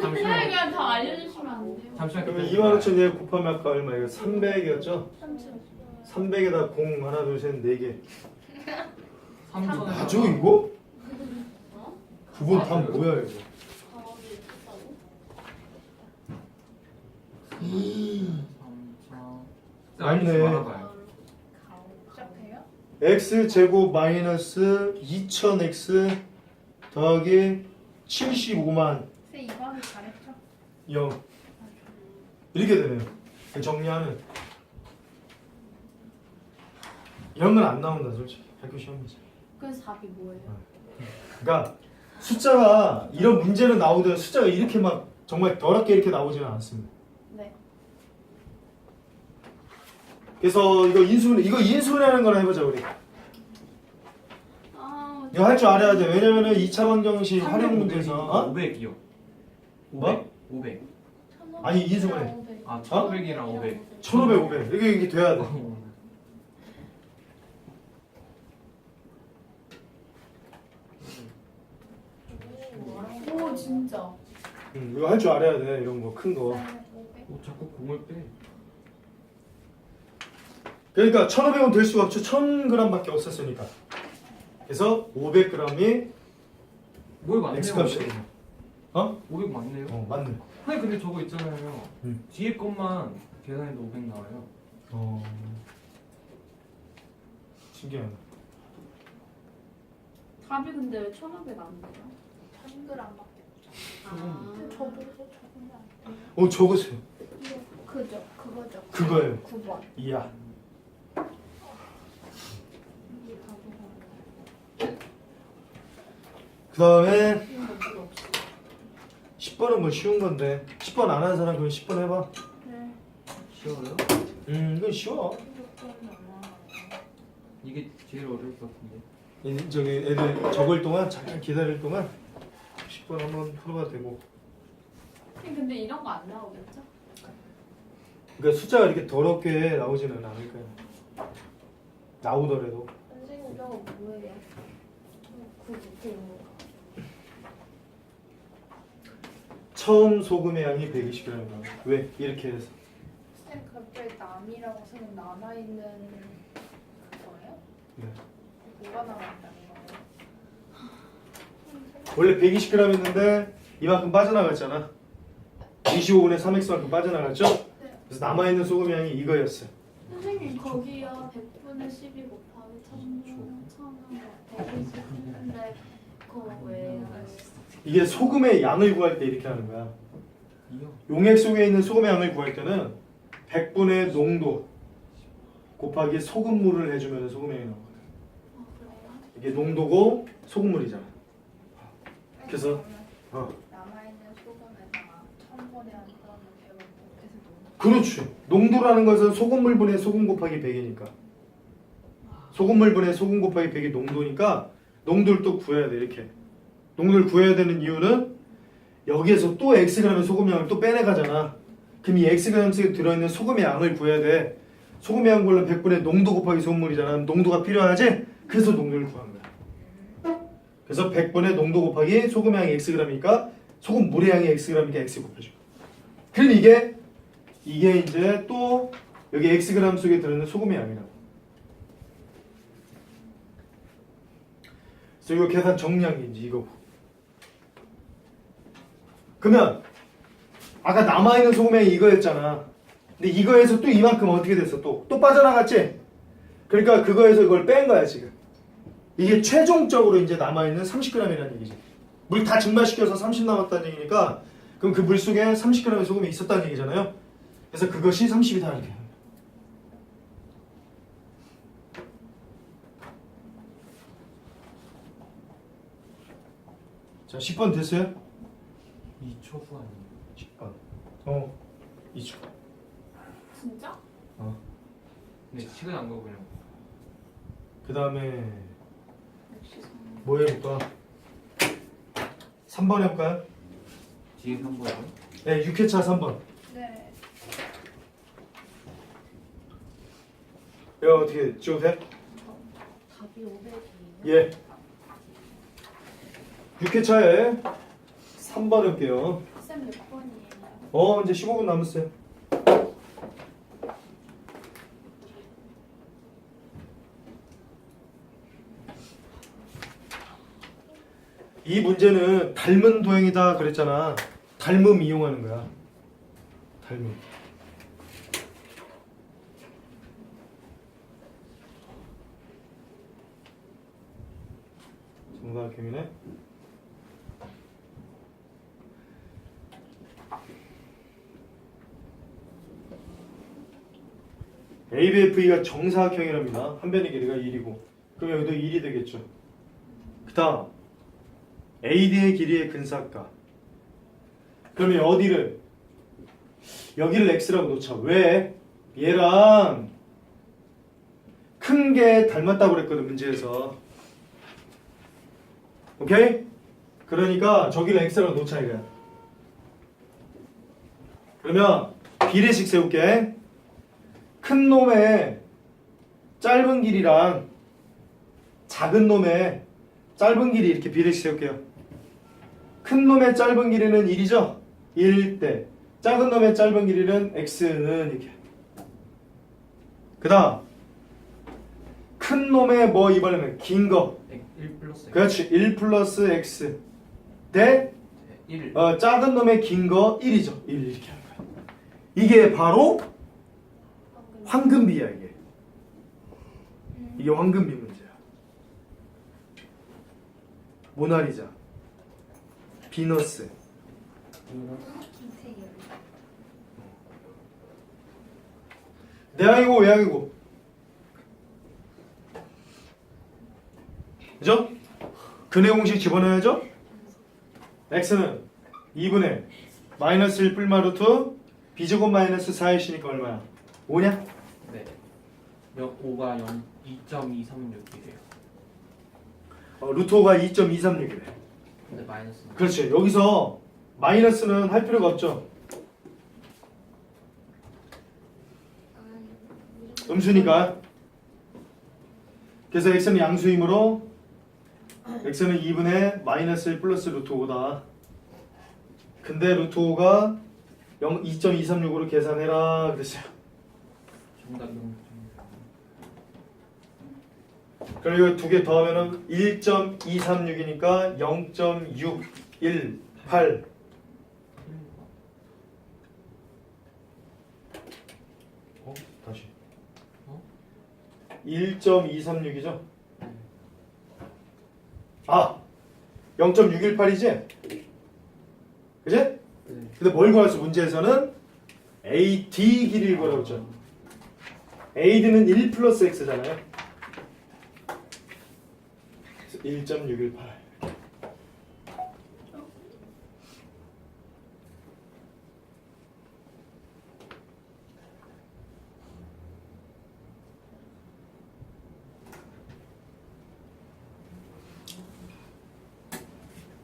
잠시만 그냥 다 알려주시면 안 돼요? 잠시만 그러면 기다려봐. 2만 5천 에 곱하면 아까 얼마 이거 300이었죠? 3층 300에다 0 하나 둘셋네 개. 3천에 맞아 이거? 어? 9번 다 뭐야 이거? 맞네. 시작해요? x 제곱 마이너스 2000x 더하기 75만 쌤 이거 하기 잘했죠? 0 이렇게 되네요. 정리하면 이런 건안 나온다 솔직히 학교 시험에서. 그래서 답이 뭐예요? 그러니까 숫자가 이런 문제는 나오더라도 숫자가 이렇게 막 정말 더럽게 이렇게 나오지는 않습니다. 네 그래서 이거 인수 이거 인수분해하는 거나 해보자 우리. 아, 이거 할 줄 알아야 돼. 왜냐면은 2차 방정식 활용 문제에서 어? 500이요. 뭐? 500. 아니, 인수분해. 아 1500이랑 500. 1500, 500 이게 이게 돼야 돼. 오 진짜 음, 이거 할 줄 알아야 돼. 이런 거 큰 거. 500 어, 자꾸 공을 빼. 그러니까 1,500원 될 수가 없죠. 1,000g밖에 없었으니까. 그래서 500g이 뭘 맞네요. x 값이거든요. 어? 500 맞네요. 어, 맞네. 아니 근데 저거 있잖아요. 음. 뒤에 것만 계산해도 500 나와요. 어. 신기하네. 답이 근데 왜1,500안 돼요? 1000g밖에 아 저도 적으면 안 돼요. 어, 적으세요. 그죠 그거죠 그거예요. 9번 이야. 그 다음에 10번은 뭐 쉬운 건데 10번 안 하는 사람 그럼 10번 해봐. 네 쉬워요? 음, 이건 쉬워. 이게 제일 어려울 것 같은데. 이- 저기 애들 적을 동안 잠깐 기다릴 동안 10번 한번 풀어봐도 되고. 쌤, 근데 이런 거 안 나오겠죠? 그러니까 숫자가 이렇게 더럽게 나오지는 않을 거예요. 나오더라도. 선생님 저거 뭐예요? 그 밑에 있는 거 처음 소금의 양이 120g이에요. 왜? 이렇게 해서. 쌤 갑자기 남이라고 쓰면 남아있는 그거예요? 네. 뭐가 남아있다는 거예요? 원래 120g였는데 이만큼 빠져나갔잖아. 25분의 3x만큼 빠져나갔죠? 그래서 남아있는 소금의 양이 이거였어요. 선생님 거기요 100분의 12 곱하기 1000은 120인데 그거 왜요? 이게 소금의 양을 구할 때 이렇게 하는 거야. 용액 속에 있는 소금의 양을 구할 때는 100분의 농도 곱하기 소금물을 해주면 소금의 양이 나오거든. 이게 농도고 소금물이잖아. 그래서 어. 남아있는 소금에다가 1000번에 한 거는 100을 곱해서 넣는 그렇지. 농도라는 것은 소금물 분의 소금 곱하기 100이니까. 소금물 분의 소금 곱하기 100이 농도니까 농도를 또 구해야 돼 이렇게. 농도를 구해야 되는 이유는 여기에서 또 xg의 소금 양을 또 빼내가잖아. 그럼 이 xg 속에 들어있는 소금의 양을 구해야 돼. 소금의 양 구하려면 100분의 농도 곱하기 소금물이잖아. 농도가 필요하지? 그래서 농도를 구하는 거야. 그래서 100분의 농도 곱하기 소금의 양이 xg이니까 소금물의 양이 xg이니까 x 곱해줘. 그럼 이게 이게 이제 또 여기 xg 속에 들어있는 소금의 양이라고. 그래서 이거 계산 이제 이거고. 그러면 아까 남아있는 소금의 양이 이거였잖아. 근데 이거에서 또 이만큼 어떻게 됐어? 또 또 빠져나갔지? 그러니까 그거에서 이걸 뺀 거야 지금. 이게 최종적으로 이제 남아있는 30g이라는 얘기지. 물 다 증발시켜서 30 남았다는 얘기니까 그럼 그 물 속에 30g의 소금이 있었다는 얘기잖아요. 그래서 그것이 30이다 이렇게. 자, 10번 됐어요? 2초 후 아니에요? 10번. 어. 2초. 진짜? 네 시간 안 가고 그냥. 그 다음에 역시 뭐 해볼까? 3번 해볼까요? 뒤에 3번이요? 네, 6회차 3번. 네 이거 어떻게 찍어도 돼? 답이 500이에요? 예. 6회차에 3번 할게요. 쌤몇 번이에요? 어 이제 15분 남았어요. 이 문제는 닮은 도형이다 그랬잖아. 닮음 이용하는 거야. 닮음. 정사각형이네. ABFE가 정사각형이랍니다. 한 변의 길이가 1이고 그럼 여기도 1이 되겠죠. 그 다음 AD의 길이의 근사각 그러면 어디를 여기를 X라고 놓자. 왜? 얘랑 큰 게 닮았다고 그랬거든 문제에서 오케이? 그러니까 저기를 X라고 놓자 이거야. 그러면 비례식 세울게. 큰 놈의 짧은 길이랑 작은 놈의 짧은 길이 이렇게 비례식 세울게요. 큰 놈의 짧은 길이는 1이죠? 1대. 작은 놈의 짧은 길이는 x는 이렇게. 그 다음 큰 놈의 뭐 이번에는 긴 거. 1 플러스 X. 그렇지. 1 플러스 x 대 1 어, 작은 놈의 긴 거 1이죠. 1 이렇게 하는 거야. 이게 바로 황금비야 이게. 이게 황금비 문제야. 모나리자, 비너스, 김태열. 내항이고 외항이고. 그죠? 근해 공식 집어넣어야죠? x는 2분의 마이너스 1 뿔마 루트 b제곱 마이너스 4이시니까 얼마야? 5냐? 네. 5가 0 2.236이래요. 어, 루트 5가 2.236이래. 근데 마이너스 그렇죠. 여기서 마이너스는 할 필요가 없죠. 음수니까. 그래서 x는 양수이므로 x는 2분의 마이너스 1 플러스 루트 5다. 근데 루트 5가 0, 2.236으로 계산해라 그랬어요. 정답 0. 그리고 두 개 더하면은 1.236이니까 0.618 어? 다시 어? 1.236이죠? 아! 0.618이지? 그지? 네. 근데 뭘 구할 수 문제에서는 AD 길이를 구하라고 했죠 AD는 1 플러스 X잖아요 1.618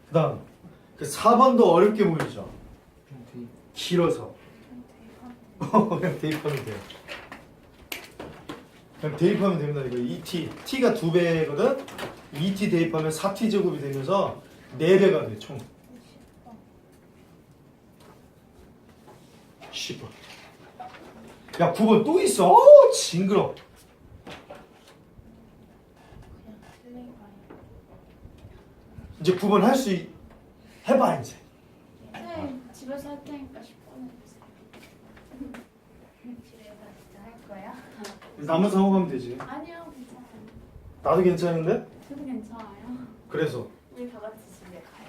그 다음 그 4번도 어렵게 보이죠? 길어서. 그냥 대입하면 돼요. 그냥 대입하면 됩니다. 이거 2t t가 2배거든 2t 대입하면 4t 제곱이 되면서 4배가 돼 총 10번 야 9번 또 있어 어우 징그러. 이제 9번 할 수 해봐 이제 쌤 집에서 할 테니까 10번 해주세요. 집에서 진짜 할 거야? 남은 상호 가면 되지 아니요 괜찮아요. 나도 괜찮은데? 저도 괜찮아요. 그래서 우리 다 같이 집에 가요.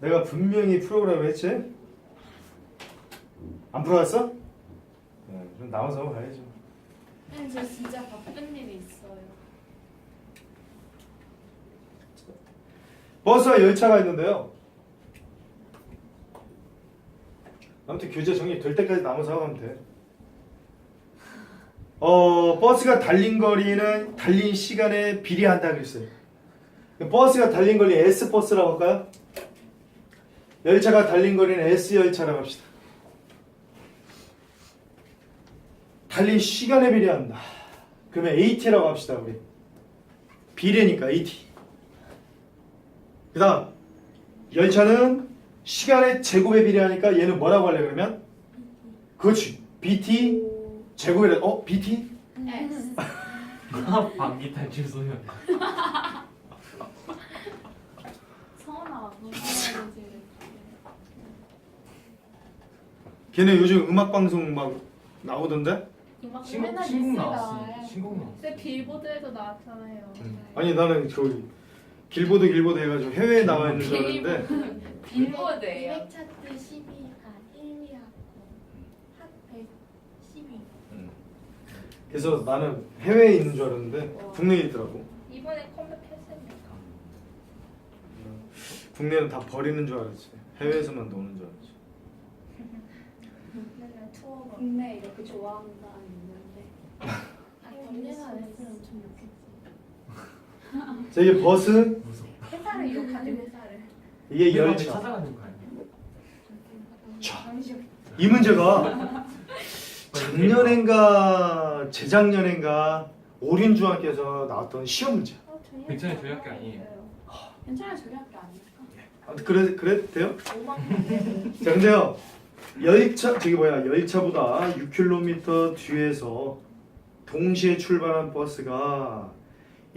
내가 분명히 프로그램을 했지? 안 풀어갔어? 네, 남은 상호 가야죠 쌤, 저 진짜 바쁜 일이 있어요. 버스와 열차가 있는데요. 아무튼 교재 정리 될 때까지 남은 사고하면 돼. 어, 버스가 달린 거리는 달린 시간에 비례한다 그랬어요. 버스가 달린 거리 S 버스라고 할까요? 열차가 달린 거리는 S 열차라고 합시다. 달린 시간에 비례한다. 그러면 AT라고 합시다, 우리. 비례니까 AT. 그다음 열차는 시간의 제곱에 비례하니까 얘는 뭐라고 할래 그러면? 그렇지. BT 제곱이래. 어? BT? S. 방귀 탈출 소년. 서원아 무슨 말인지. 걔네 요즘 음악 방송 막 나오던데? 음악 신곡 맨날 신곡 나왔어. 신곡 나왔어. 근데 빌보드에도 나왔잖아요. 아니 나는 저기 길보드 길보드 해가지고 해외에 나와 있는 줄 알았는데 빌보드예요. 200 차트 12위가 1위하고 한 112. 그래서 나는 해외에 있는 줄 알았는데 국내에 있더라고. 이번에 컴백했으니까. 국내는 다 버리는 줄 알았지. 해외에서만 노는 줄 알았지. 맨날 투어 가. 국내 이렇게 좋아하는 사람 있는데. 아, 언니가 안 했으면 좀 좋겠지. 자 이게 버스. 회사를 이룩하지 회사를. 이게 열차 열차. 찾아가는 거 아니야? 자, 이 문제가 작년엔가 재작년엔가 오린 중학교에서 나왔던 시험 문제. 어, 저희 괜찮아요, 저희 학교 아니에요. 괜찮아요 저희 학교 아니니까. 아무튼 그래 그래 돼요? 5만 자 근데요 열차 저기 뭐야 열차보다 6km 뒤에서 동시에 출발한 버스가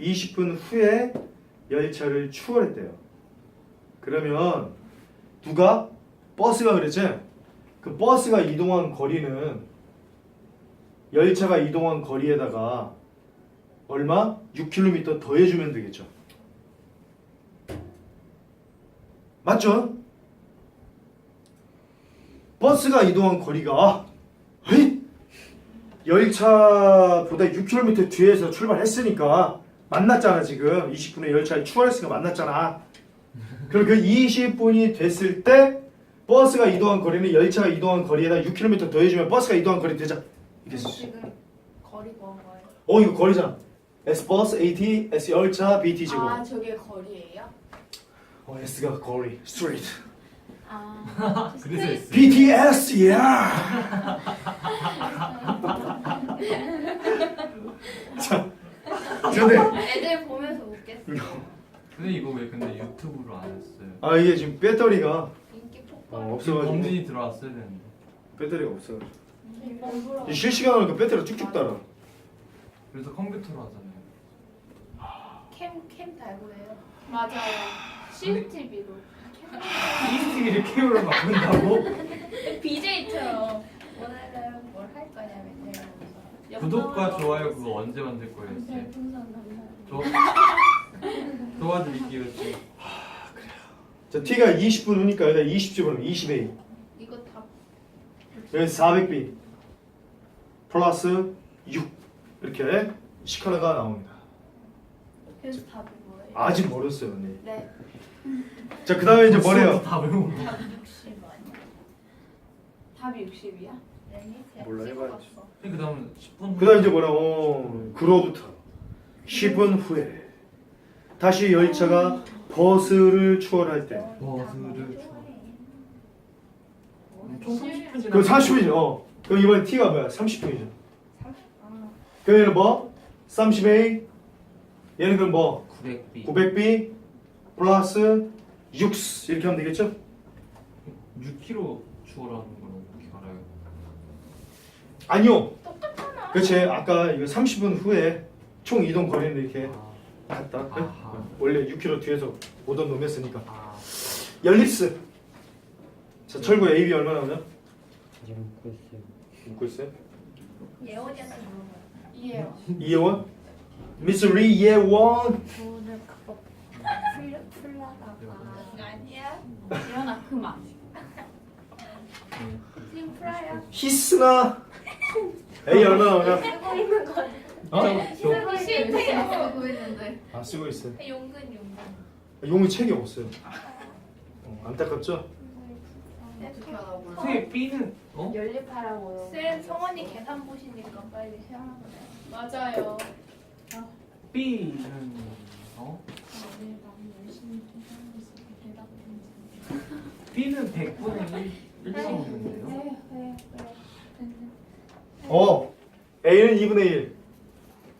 20분 후에 열차를 추월했대요. 그러면 누가 버스가 그랬지? 그 버스가 이동한 거리는 열차가 이동한 거리에다가 얼마? 6km 더해주면 되겠죠. 맞죠? 버스가 이동한 거리가 헤이! 열차보다 6km 뒤에서 출발했으니까 만났잖아 지금 20분에 열차에 추월했으니까 만났잖아 그럼 그 20분이 됐을 때 버스가 이동한 거리는 열차가 이동한 거리에다 6km 더해주면 버스가 이동한 거리 되자 쓰지 지금 거리 구한 거예요. 어 이거 거리잖아 S 버스, AT, S 열차, BT 제곱 아 저게 거리예요? 어, S가 거리, 스트리트 아. 그래서 했어. BTS, 야! 자, 근데 애들 보면서 웃겠어. 근데 이거 왜 근데 유튜브로 안 했어요? 아 이게 지금 배터리가 인기 폭발. 어, 없어가지고 범진이 들어왔어야 되는데. 배터리가 없어. 일부러. 이 실시간으로 하니까 배터리가 쭉쭉 달아. 그래서 컴퓨터로 하잖아요. 캠 캠 달고 해요. 맞아요. CCTV로. CCTV를 캠으로 바꾼다고? BJ처럼 오늘은 뭘 할 거냐면 제가 구독과 좋아요 그거 언제 만들 거예요? 쌤? 별풍선 감사합니다. 저 도와드릴게요. 쌤. 자 T가 20분 후니까 여기다 20 집어넣으면 20A. 여기 400B 플러스 6 이렇게 시카라가 나옵니다. 그래서 답이 뭐예요? 아직 멀었어요, 언니. 네. 자 그 다음에 이제 뭐래요? 다 외워. 다60 아니야? 답이 60이야? 아니 그냥 몰라, 해봐야지. 찍어봤어. 그 다음 10분. 그 다음 이제 뭐라고? 어, 그로부터 10분 후에 다시 열차가 버스를 추월할 때. 버스를 총 30분 그 40분이죠. 어. 그럼 이번에 T가 뭐야? 30분이죠. 아, 그럼 얘는 뭐? 30A 얘는 그럼 뭐? 900B. 900B 플러스 6 이렇게 하면 되겠죠? 6km 추월하는 걸 어떻게 알아요? 아니요. 똑같잖아. 그렇지. 아까 이거 30분 후에 총 이동 거리는 이렇게 아, 갔다. 아하. 원래 6km 뒤에서 오던 놈이었으니까. 아. 연립스. 자, 철구 AB 얼마 나오냐? 묻고 있어요. 묻고 있어요. 예원이한테 물어봐요. 이해요. 이예원? 미스 리 예원. 오늘 그거 풀려 풀려다가 아니야. 이현아 그만. 지금 프라야. 히스나. A 얼마 나오냐? 쓰고 있는 거 어? 쓰고 실패 쓰고 있는데. 아 쓰고 있어요. 용근 용근. 용이 책이 없어요. 어, 안타깝죠? 어떻게. 선생님 B는 어? 연립하라고요. 쌤 성원이 계산 보시니까 빨리 시험하고 맞아요. B는 어? B는 100분의 1 1이었는데요. 네, 네, 네. 어. A는 2분의 1.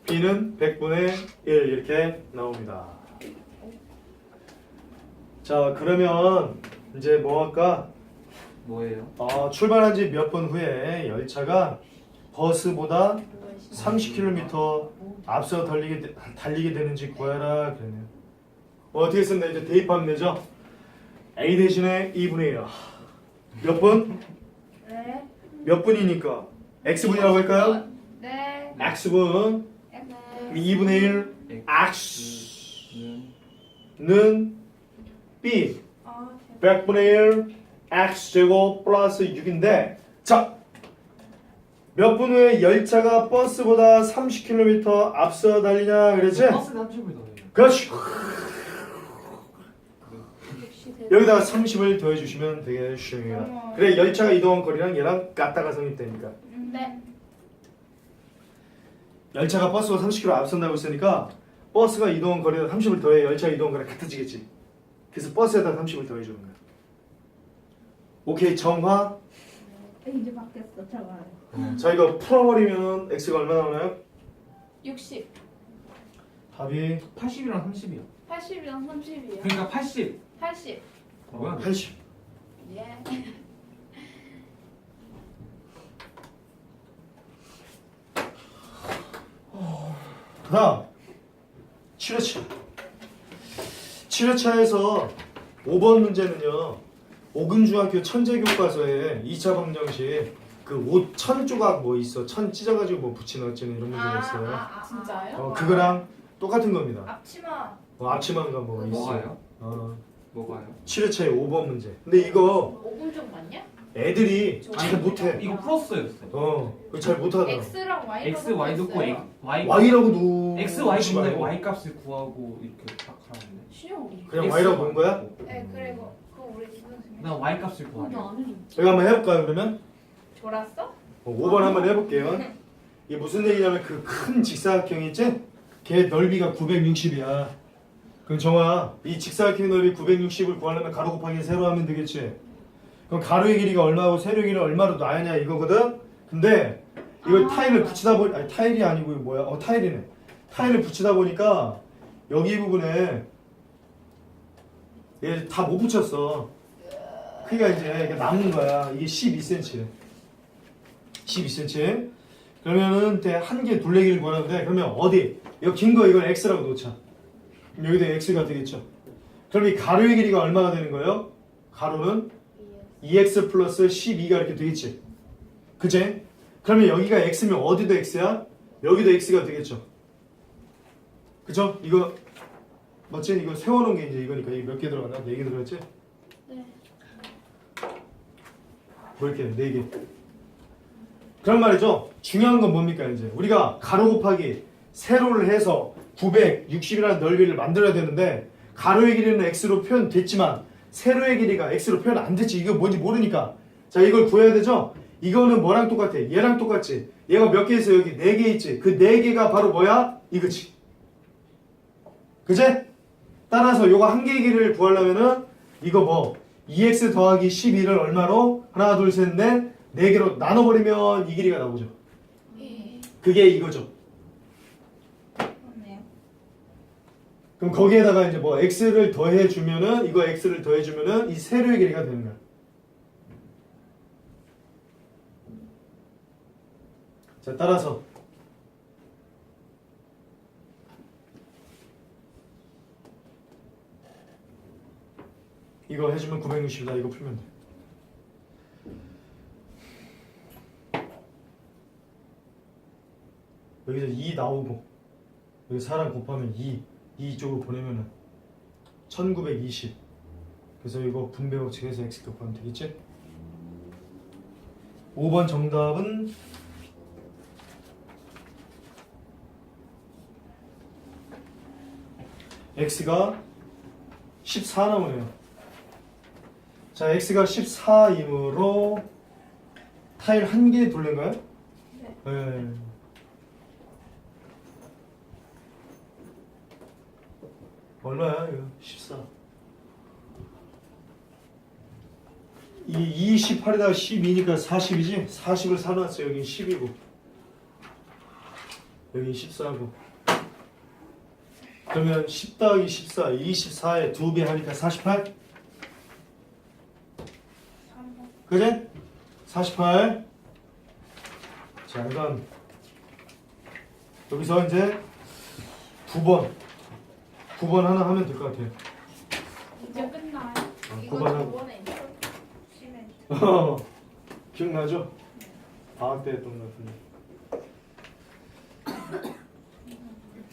B는 100분의 1 이렇게 나옵니다. 자 그러면 이제 뭐 할까? 뭐예요? 어, 출발한 지 몇 분 후에 열차가 버스보다 30km 앞서 달리게, 되- 달리게 되는지 구하라 그러네요. 어, 어떻게 쓴다 이제 대입하면 되죠? A 대신에 2분의 1. 몇 분? 네. 몇 분이니까 x분이라고 할까요? 네. x분 네. 그럼 2분의 1 X는 b 아, 대박. 100분의 1 x제곱 플러스 6인데 자! 몇 분 후에 열차가 버스보다 30km 앞서 달리냐 그랬지? 버스 단축을 더해요. 그렇지 역시 대 여기다가 30을 더해주시면 되겠습니다 그래 열차가 이동한 거리랑 얘랑 같다가 성립되니까 네. 열차가 버스보다 30km 앞선다고 했으니까 버스가 이동한 거리에 30을 더해 열차가 이동한 거리랑 같아지겠지 그래서 버스에다 30을 더해주는 거야 오케이 정화 이제 바뀌었어. 잠깐. 자 이거 풀어버리면 x가 얼마 나오나요? 60. 답이 80이랑 30이요. 80이랑 30이요. 그러니까 80. 80. 뭐야? 80 예. 그 다음 7회차 7회차에서 5번 문제는요 오금중학교 천재 교과서에 2차 방정식 그5천 조각 뭐 있어 천 찢어가지고 뭐 붙이는 어쩌는 이런 문제가 있어요 아, 진짜요? 어, 그거랑 똑같은 겁니다 앞치마. 어, 앞치마인가 뭐 있어 뭐가요? 어, 뭐가요? 7회차에 5번 문제 근데 이거 5분 좀 맞냐? 애들이 잘 못해 이거 플러스였어요. 어, 그거 잘 못하더라 X랑 Y로 X, Y 넣고 X, Y, Y라고도 X, Y 말고. Y 값을 구하고 이렇게 딱 하는데. 신영. 그냥 X, Y라고 놓은 거야? 네, 그리고 우리. 난 Y 값을 구하래. 나안 해줘. 여기 한번 해볼까요 그러면? 졸았어? 어, 5번 한번 해볼게요. 이게 무슨 얘기냐면 그 큰 직사각형 있지? 걔 넓이가 960이야. 그럼 정아, 이 직사각형 넓이 960을 구하려면 가로 곱하기 세로 하면 되겠지? 그럼 가로의 길이가 얼마고 세로의 길이가 얼마로 나야냐 이거거든? 근데 이걸 아. 타일을 붙이다 보니, 아니 타일이 아니고 이거 뭐야? 어 타일이네. 타일을 붙이다 보니까 여기 부분에 얘 다 못 붙였어. 크기가 이제 남는 거야. 이게 12cm. 12cm. 그러면은 한개 둘레기를 구하는데 그러면 어디? 이거 긴거 이걸 x라고 놓자. 여기다 x가 되겠죠. 그럼 이 가로의 길이가 얼마가 되는 거예요? 가로는 2x 플러스 12가 이렇게 되겠지. 그제? 그러면 여기가 x면 어디도 x야? 여기도 x가 되겠죠. 그죠? 이거 맞지? 이거 세워놓은 게 이제 이거니까 이게 몇개 들어갔나? 네 개 들어갔지? 네. 뭐 이렇게 네 개. 그런 말이죠. 중요한 건 뭡니까 이제 우리가 가로 곱하기 세로를 해서 960이라는 넓이를 만들어야 되는데 가로의 길이는 x로 표현됐지만 세로의 길이가 x로 표현 안 됐지. 이거 뭔지 모르니까 자 이걸 구해야 되죠. 이거는 뭐랑 똑같아? 얘랑 똑같지. 얘가 몇 개 있어 여기 네 개 있지. 그 네 개가 바로 뭐야? 이거지. 그제? 따라서 요거 한 길이를 구하려면은 이거 뭐 2x 더하기 12를 얼마로? 하나 둘 셋 넷 네 개로 나눠버리면 이 길이가 나오죠. 예. 그게 이거죠. 그럼 거기에다가 이제 뭐 x를 더해 주면은 이거 x를 더해 주면은 이 세로의 길이가 되는 거야. 자, 따라서 이거 해주면 960이다. 이거 풀면 돼. 여기서 2 나오고 여기 4랑 곱하면 2 2 이쪽으로 보내면은 1920 그래서 이거 분배 법칙에서 x 곱하면 되겠지? 5번 정답은 x가 14 나오네요 자 x가 14이므로 타일 한 개 둘레인가요? 네. 얼마야 이거? 14 이 28에다가 12니까 40이지? 40을 사놨어 여긴 10이고. 여긴 14고. 그러면 10 더하기 14 24에 2배 하니까 48 그지? 48 자, 그다음 여기서 이제 9번 9번 하나 하면 될 것 같아요 이제 끝나요? 어, 이거 9번 하나 저번에 있죠? 시멘트. 어, 기억나죠? 방학 때 했던 것 같은데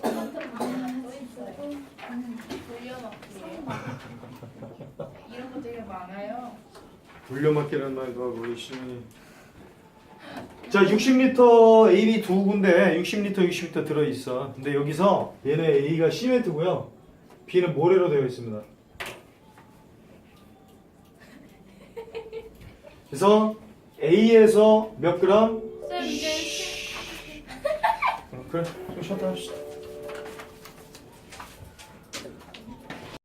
똑같은 방에가 또 있어요. 돌려막기. 이런 거 되게 많아요. 돌려막기라는 말도 하고 열심히 자 60리터 AB 두 군데 60리터 60리터 들어있어. 근데 여기서 얘는 A가 시멘트고요. B는 모래로 되어 있습니다. 그래서 A에서 몇 그램? 쌤 이제 어, 그래. 좀 쉬었다 합시다